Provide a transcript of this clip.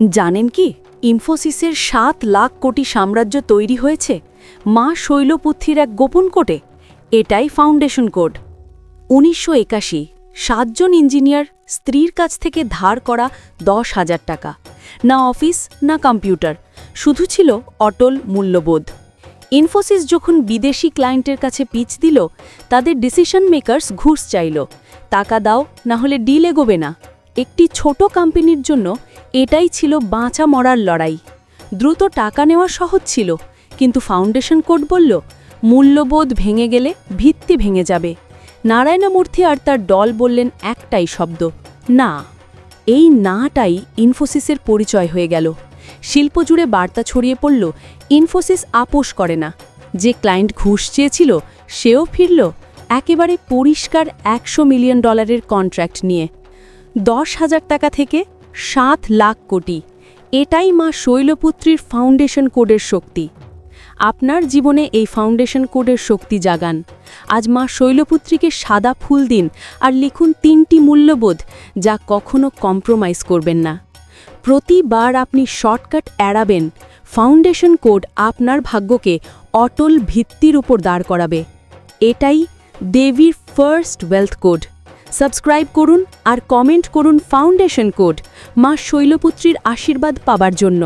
জানেন কি, ইনফোসিসের সাত লাখ কোটি সাম্রাজ্য তৈরি হয়েছে মা শৈলপুথির এক গোপন কোটে এটাই ফাউন্ডেশন কোড উনিশশো একাশি, সাতজন ইঞ্জিনিয়ার স্ত্রীর কাছ থেকে ধার করা দশ হাজার টাকা। না অফিস, না কম্পিউটার। শুধু ছিল অটল মূল্যবোধ। ইনফোসিস যখন বিদেশি ক্লায়েন্টের কাছে পিচ দিল, তাদের ডিসিশন মেকার্স ঘুষ চাইল। টাকা দাও, না হলে ডিল এগোবে না। একটি ছোট কোম্পানির জন্য এটাই ছিল বাঁচা মরার লড়াই। দ্রুত টাকা নেওয়া সহজ ছিল, কিন্তু ফাউন্ডেশন কোড বলল, মূল্যবোধ ভেঙে গেলে ভিত্তি ভেঙে যাবে। নারায়ণমূর্তি আর তার দল বললেন একটাই শব্দ, না। এই নাটাই ইনফোসিসের পরিচয় হয়ে গেল। শিল্প জুড়ে বার্তা ছড়িয়ে পড়ল, ইনফোসিস আপোষ করে না। যে ক্লায়েন্ট ঘুষ চেয়েছিল, সেও ফিরল, একেবারে পরিষ্কার একশো মিলিয়ন ডলারের কন্ট্রাক্ট নিয়ে। দশ হাজার টাকা থেকে সাত লাখ কোটি। এটাই মা শৈলপুত্রীর ফাউন্ডেশন কোডের শক্তি। আপনার জীবনে এই ফাউন্ডেশন কোডের শক্তি জাগান। আজ মা শৈলপুত্রীকে সাদা ফুল দিন আর লিখুন তিনটি মূল্যবোধ যা কখনো কম্প্রোমাইজ করবেন না। প্রতিবার আপনি শর্টকাট এড়াবেন। ফাউন্ডেশন কোড আপনার ভাগ্যকে অটল ভিত্তির উপর দাঁড় করাবে। এটাই দেবীর ফার্স্ট ওয়েলথ কোড সাবস্ক্রাইব করুন আর কমেন্ট করুন ফাউন্ডেশন কোড মা শৈলপুত্রীর আশীর্বাদ পাবার জন্য।